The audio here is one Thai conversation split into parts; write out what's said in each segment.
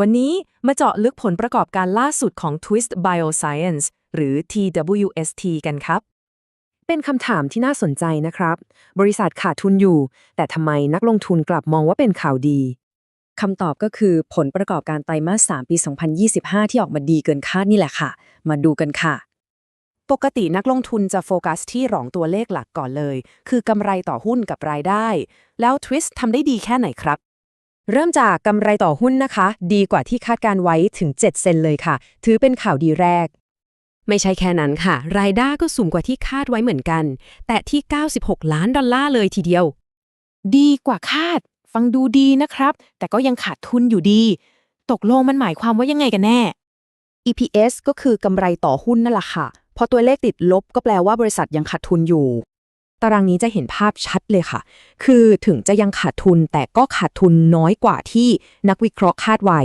วันนี้มาเจาะลึกผลประกอบการล่าสุดของ Twist Bioscience หรือ TWST กันครับ เป็นคำถามที่น่าสนใจนะครับ บริษัทขาดทุนอยู่ แต่ทำไมนักลงทุนกลับมองว่าเป็นข่าวดีคำตอบก็คือผลประกอบการไตรมาส 3 ปี 2025 ที่ออกมาดีเกินคาดนี่แหละค่ะ มาดูกันค่ะ ปกตินักลงทุนจะโฟกัสที่รองตัวเลขหลักก่อนเลย คือกำไรต่อหุ้นกับรายได้ แล้ว Twist ทำได้ดีแค่ไหนครับ เริ่มจากกำไรต่อหุ้นนะคะ ดีกว่าที่คาดการไว้ถึง 7 เซนเลยค่ะ ถือเป็นข่าวดีแรก ไม่ใช่แค่นั้นค่ะ รายได้ก็สูงกว่าที่คาดไว้เหมือนกัน แต่ที่ 96 ล้านดอลลาร์เลยทีเดียว ดีกว่าคาด ฟังดูดีนะครับ แต่ก็ยังขาดทุนอยู่ดี ตกลงมันหมายความว่ายังไงกันแน่ EPS ก็คือกำไรต่อหุ้นนั่นแหละค่ะ พอตัวเลขติดลบก็แปลว่าบริษัทยังขาดทุนอยู่ ตารางนี้จะเห็นภาพชัดเลยค่ะ คือถึงจะยังขาดทุนแต่ก็ขาดทุนน้อยกว่าที่นักวิเคราะห์คาดไว้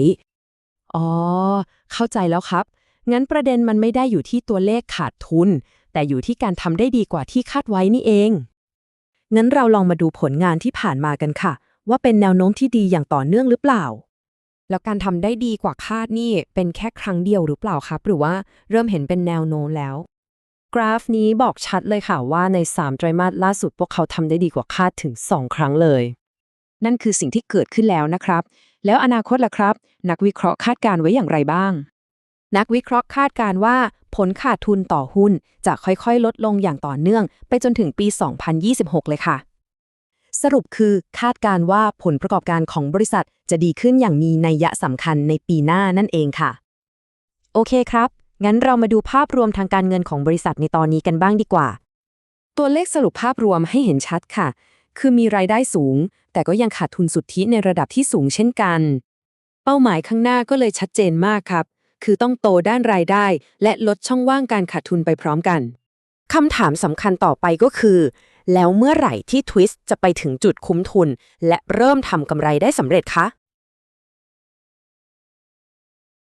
อ๋อ เข้าใจแล้วครับ งั้นประเด็นมันไม่ได้อยู่ที่ตัวเลขขาดทุน แต่อยู่ที่การทำได้ดีกว่าที่คาดไว้นี่เอง งั้นเราลองมาดูผลงานที่ผ่านมากันค่ะ ว่าเป็นแนวโน้มที่ดีอย่างต่อเนื่องหรือเปล่า แล้วการทำได้ดีกว่าคาดนี่เป็นแค่ครั้งเดียวหรือเปล่าครับ หรือว่าเริ่มเห็นเป็นแนวโน้มแล้ว ราฟนี้บอกชัดเลยค่ะว่าใน 3 ไตรมาสล่าสุดพวกเขาทำได้ดีกว่าคาดถึง 2 ครั้งเลย นั่นคือสิ่งที่เกิดขึ้นแล้วนะครับ แล้วอนาคตล่ะครับ นักวิเคราะห์คาดการไว้อย่างไรบ้าง นักวิเคราะห์คาดการว่า ผลขาดทุนต่อหุ้นจะค่อยๆ ลดลงอย่างต่อเนื่อง ไปจนถึงปี 2026 เลยค่ะ สรุปคือคาดการว่าผลประกอบการของบริษัทจะดีขึ้นอย่างมีนัยยะสำคัญในปีหน้านั่นเองค่ะ โอเคครับ งั้นเรามาดูภาพรวมทางการเงินของบริษัทในตอนนี้กันบ้างดีกว่า ตัวเลขสรุปภาพรวมให้เห็นชัดค่ะ คือมีรายได้สูง แต่ก็ยังขาดทุนสุทธิในระดับที่สูงเช่นกัน เป้าหมายข้างหน้าก็เลยชัดเจนมากครับ คือต้องโตด้านรายได้ และลดช่องว่างการขาดทุนไปพร้อมกันคำถามสำคัญต่อไปก็คือ แล้วเมื่อไหร่ที่ Twist จะไปถึงจุดคุ้มทุน และเริ่มทำกำไรได้สำเร็จคะ